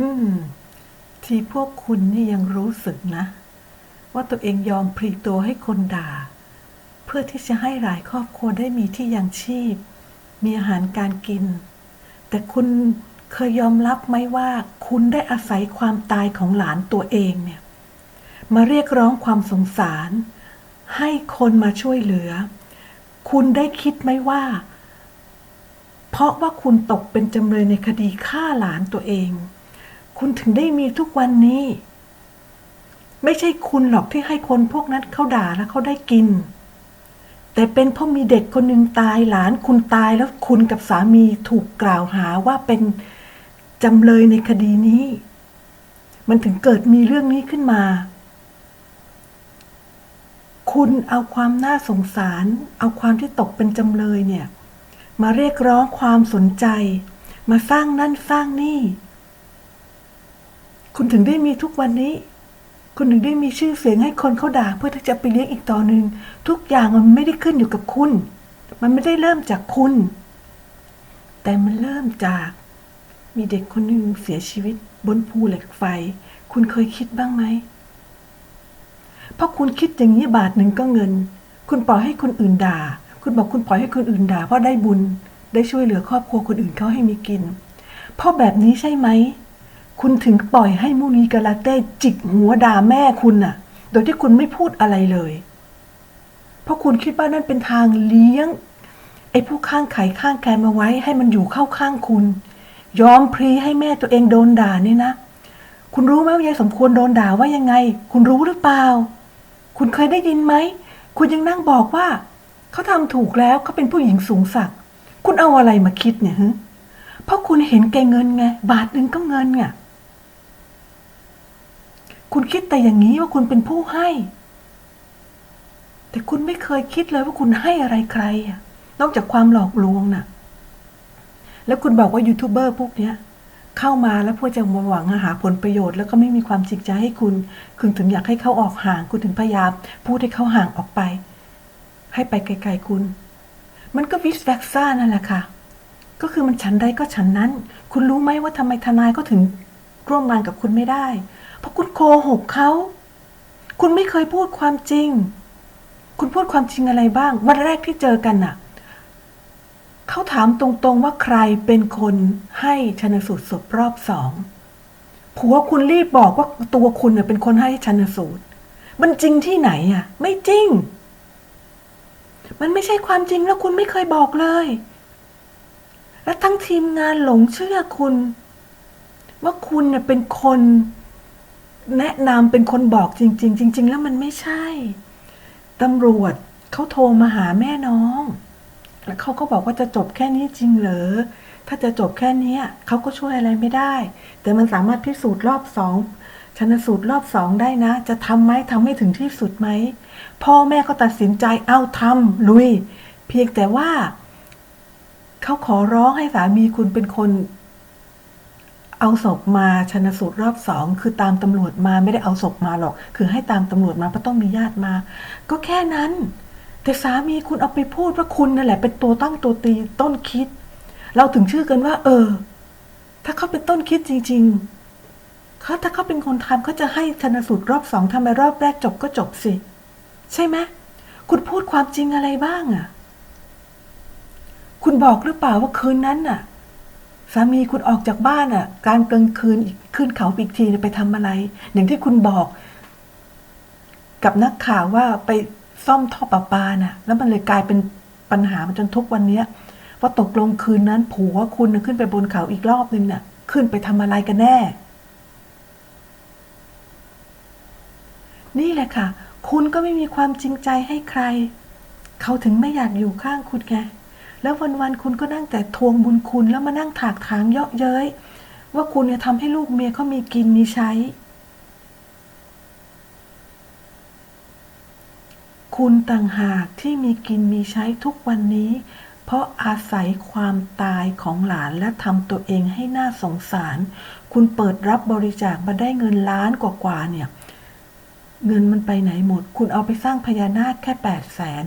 อืม ที่พวกคุณนี่ยังรู้สึกนะ ว่าตัวเองยอมพลีตัวให้คนด่า เพื่อที่จะให้หลายครอบครัวได้มีที่ยังชีพ มีอาหารการกิน แต่คุณเคยยอมรับไหมว่า คุณได้อาศัยความตายของหลานตัวเองเนี่ย มาเรียกร้องความสงสาร ให้คนมาช่วยเหลือ คุณได้คิดไหมว่า เพราะว่าคุณตกเป็นจำเลยในคดีฆ่าหลานตัวเอง คุณถึงได้มีทุกวันนี้ ไม่ใช่คุณหรอกที่ให้คนพวกนั้นเขาด่าแล้วเขาได้กิน แต่เป็นเพราะมีเด็กคนหนึ่งตายหลานคุณตายแล้วคุณกับสามีถูกกล่าวหาว่าเป็นจำเลยในคดีนี้ มันถึงเกิดมีเรื่องนี้ขึ้นมา คุณเอาความน่าสงสาร เอาความที่ตกเป็นจำเลยเนี่ย มาเรียกร้องความสนใจ มาสร้างนั่นสร้างนี่ คุณถึงได้มีทุกวันนี้ คุณถึงได้มีชื่อเสียงให้คนเขาด่าเพื่อที่จะไปเลี้ยงอีกต่อหนึ่ง ทุกอย่างมันไม่ได้ขึ้นอยู่กับคุณ มันไม่ได้เริ่มจากคุณ แต่มันเริ่มจากมีเด็กคนหนึ่งเสียชีวิตบนภูเหล็กไฟ คุณเคยคิดบ้างไหม เพราะคุณคิดอย่างนี้บาทหนึ่งก็เงิน คุณปล่อยให้คนอื่นด่า คุณบอกคุณปล่อยให้คนอื่นด่าเพราะได้บุญ ได้ช่วยเหลือครอบครัวคนอื่นเขาให้มีกิน เพราะแบบนี้ใช่ไหม คุณถึงปล่อยให้มูนีกาลาเต้จิกหัวด่าแม่คุณน่ะ โดยที่คุณไม่พูดอะไรเลย เพราะคุณคิดว่านั่นเป็นทางเลี้ยง ไอ้ผู้ข้างไข่ข้างแกมาไว้ให้มันอยู่เข้าข้างคุณ ยอมพรีให้แม่ตัวเองโดนด่าเนี่ยนะ คุณรู้ไหมว่ายายสมควรโดนด่าว่ายังไง คุณรู้หรือเปล่า คุณเคยได้ยินไหม คุณยังนั่งบอกว่า เขาทำถูกแล้วเขาเป็นผู้หญิงสูงศักดิ์ คุณเอาอะไรมาคิดเนี่ยฮะเพราะคุณเห็นแก่เงินไง บาทหนึ่งก็เงินไง คุณคิดแต่อย่างนี้ว่าคุณเป็นผู้ให้ แต่คุณไม่เคยคิดเลยว่าคุณให้อะไรใครอะนอกจากความหลอกลวงน่ะ แล้วคุณบอกว่ายูทูบเบอร์พวกเนี้ยเข้ามาแล้วเพื่อจะมาหวังหาผลประโยชน์ แล้วก็ไม่มีความจริงใจให้คุณ คุณถึงอยากให้เขาออกห่าง คุณถึงพยายามพูดให้เขาห่างออกไป ให้ไปไกลๆคุณ มันก็วิสแวกซ่านั่นแหละค่ะ ก็คือมันฉันใดก็ฉันนั้น คุณรู้ไหมว่าทำไมทนายก็ถึงร่วมงานกับคุณไม่ได้ เพราะคุณโกหกเขา คุณไม่เคยพูดความจริง คุณพูดความจริงอะไรบ้าง วันแรกที่เจอกันน่ะ เขาถามตรงๆว่าใครเป็นคนให้ชนสูตรศพรอบสองผัวคุณรีบบอกว่าตัวคุณน่ะเป็นคนให้ชนสูตร มันจริงที่ไหนอะ ไม่จริง มันไม่ใช่ความจริงแล้วคุณไม่เคยบอกเลย และทั้งทีมงานหลงเชื่อคุณ ว่าคุณเนี่ยเป็นคน แนะนำเป็นคนบอกจริง ๆ จริง ๆ แล้วมันไม่ใช่ตำรวจเขาโทรมาหาแม่น้อง แล้วเขาก็บอกว่าจะจบแค่นี้จริงเหรอถ้าจะจบแค่นี้เขาก็ช่วยอะไรไม่ได้ แต่มันสามารถพิสูจน์รอบสองชนสูตรรอบสองได้นะ จะทำไหมทำให้ถึงที่สุดไหมพ่อแม่ก็ตัดสินใจเอาทำลุย เพียงแต่ว่าเขาขอร้องให้สามีคุณเป็นคน เอาศพมาชนสูตรรอบสองคือตามตำรวจมาไม่ได้เอาศพมาหรอก คือให้ตามตำรวจมาเพราะต้องมีญาติมา ก็แค่นั้น แต่สามีคุณเอาไปพูดว่าคุณนั่นแหละ เป็นตัวตั้งตัวตีต้นคิด เราถึงชื่อกันว่า เออ ถ้าเขาเป็นต้นคิดจริง ๆเขาถ้าเขาเป็นคนทำเขาจะให้ชนสูตรรอบสองทำไมรอบแรกจบก็จบสิ ใช่ไหมคุณพูดความจริงอะไรบ้างอะคุณบอกหรือเปล่าว่าคืนนั้นน่ะ สามีคุณออกจากบ้านอะ การกลางคืนขึ้นเขาอีกทีไปทำอะไร อย่างที่คุณบอก กับนักข่าวว่าไปซ่อมท่อประปาน่ะ แล้วมันเลยกลายเป็นปัญหามาจนทุกวันเนี้ยว่าตกลงคืนนั้นผัวคุณขึ้นไปบนเขาอีกรอบนึงน่ะ ขึ้นไปทำอะไรกันแน่ นี่แหละค่ะ คุณก็ไม่มีความจริงใจให้ใคร เขาถึงไม่อยากอยู่ข้างคุณไง แล้ววันๆคุณก็นั่งแต่ทวงบุญคุณแล้วมานั่งถากถางเยาะเย้ยว่าคุณเนี่ยทำให้ลูกเมียเขามีกินมีใช้ คุณต่างหากที่มีกินมีใช้ทุกวันนี้ เพราะอาศัยความตายของหลานและทำตัวเองให้น่าสงสาร คุณเปิดรับบริจาคมาได้เงินล้านกว่าๆเนี่ย เงินมันไปไหนหมด คุณเอาไปสร้างพญานาคแค่แปดแสน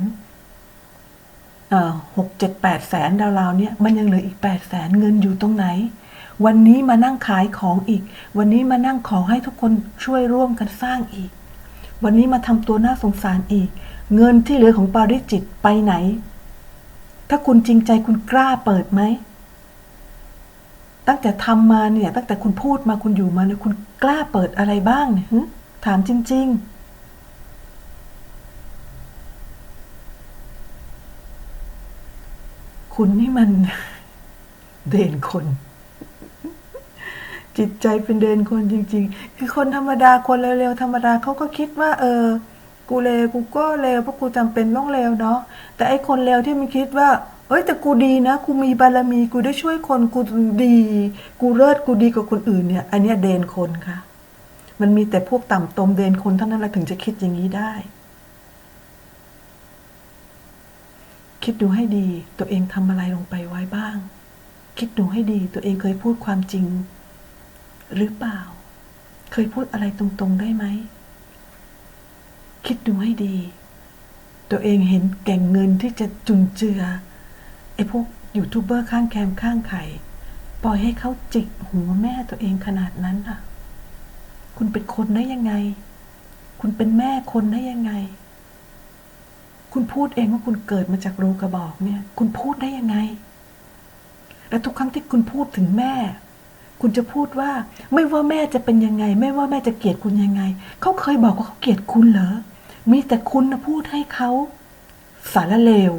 หกเจ็ดแปดแสนดาวๆเนี่ยมันยังเหลืออีกแปดแสนเงินอยู่ตรงไหน วันนี้มานั่งขายของอีก วันนี้มานั่งขอให้ทุกคนช่วยร่วมกันสร้างอีก วันนี้มาทำตัวน่าสงสารอีก เงินที่เหลือของปาริจิตไปไหน ถ้าคุณจริงใจคุณกล้าเปิดไหมตั้งแต่ทำมาเนี่ย ตั้งแต่คุณพูดมาคุณอยู่มาเนี่ยคุณกล้าเปิดอะไรบ้างเนี่ยถามจริง ๆ คุณนี่มัน เด่นคน จิตใจเป็นเด่นคนจริง ๆ คือคนธรรมดาคนเร็วๆธรรมดาเขาก็คิดว่า เออ กูเลวกูก็เลวเพราะกูจำเป็นต้องเลวเนาะแต่ไอ้คนเลวที่มันคิดว่า เอ้ยแต่กูดีนะกูมีบารมีกูได้ช่วยคนกูดี กูเลิศกูดีกว่าคนอื่นเนี่ย อันเนี้ยเดนคนค่ะ มันมีแต่พวกต่ำตมเดนคนเท่านั้นแหละถึงจะคิดอย่างนี้ได้ คิดดูให้ดีตัวเองทำอะไรลงไปไว้บ้าง คิดดูให้ดีตัวเองเคยพูดความจริง หรือเปล่า เคยพูดอะไรตรงๆได้ไหม คิดดูให้ดี ตัวเองเห็นแก่งเงินที่จะจุนเจือไอ้พวกยูทูบเบอร์ข้างแคมข้างไข่ปล่อยให้เขาจิกหัวแม่ตัวเองขนาดนั้นอะ คุณเป็นคนได้ยังไง คุณเป็นแม่คนได้ยังไง คุณพูดเองว่าคุณเกิดมาจากรูกระบอกเนี่ย คุณพูดได้ยังไง และทุกครั้งที่คุณพูดถึงแม่ คุณจะพูดว่า ไม่ว่าแม่จะเป็นยังไง ไม่ว่าแม่จะเกลียดคุณยังไง เขาเคยบอกว่าเขาเกลียดคุณเหรอ มีแต่คุณนะพูดให้เขาสารเลว